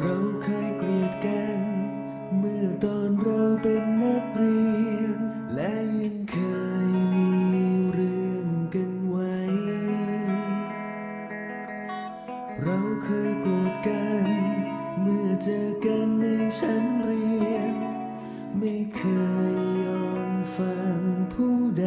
เราเคยเกลียดกัน เมื่อตอนเราเป็นนักเรียน และยังเคยมีเรื่องกันไว้ เราเคยโกรธกัน เมื่อเจอกันในชั้นเรียน ไม่เคยยอมฟังผู้ใด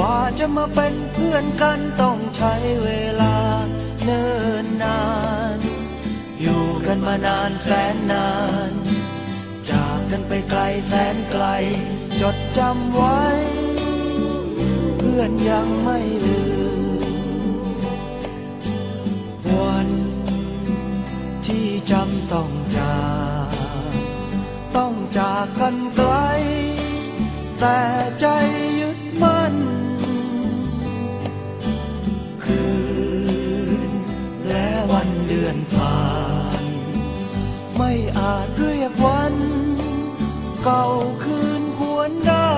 ว่าจะมาเป็นเพื่อนกันต้องใช้เวลาเนิ่นนาน อยู่กันมานานแสนนาน จากกันไปไกลแสนไกล จดจำไว้ เพื่อนยังไม่ลืม วันที่จำต้องจ เก่าคืนหวนได้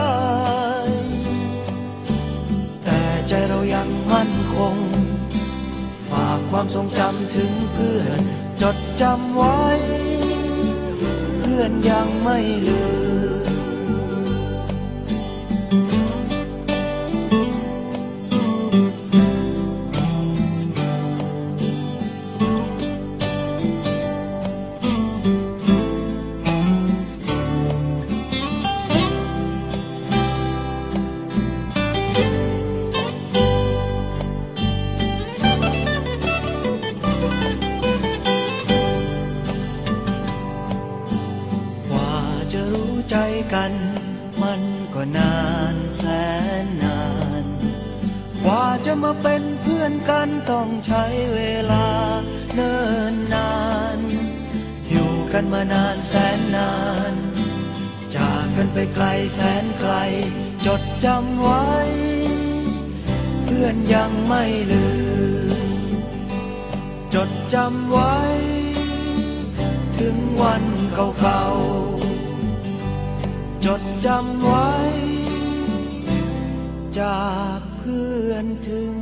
แต่ใจเรายังมั่นคง ฝากความทรงจำถึงเพื่อน จดจำไว้ เพื่อนยังไม่ลืม ใจกันมันก็นานแสนนาน กว่าจะมาเป็นเพื่อนกันต้องใช้เวลาเนิ่นนาน อยู่กันมานานแสนนาน จากกันไปไกลแสนไกล จดจำไว้ เพื่อนยังไม่ลืม จดจำไว้ ถึงวันเก่าๆ จดจำไว้ จากเพื่อนถึง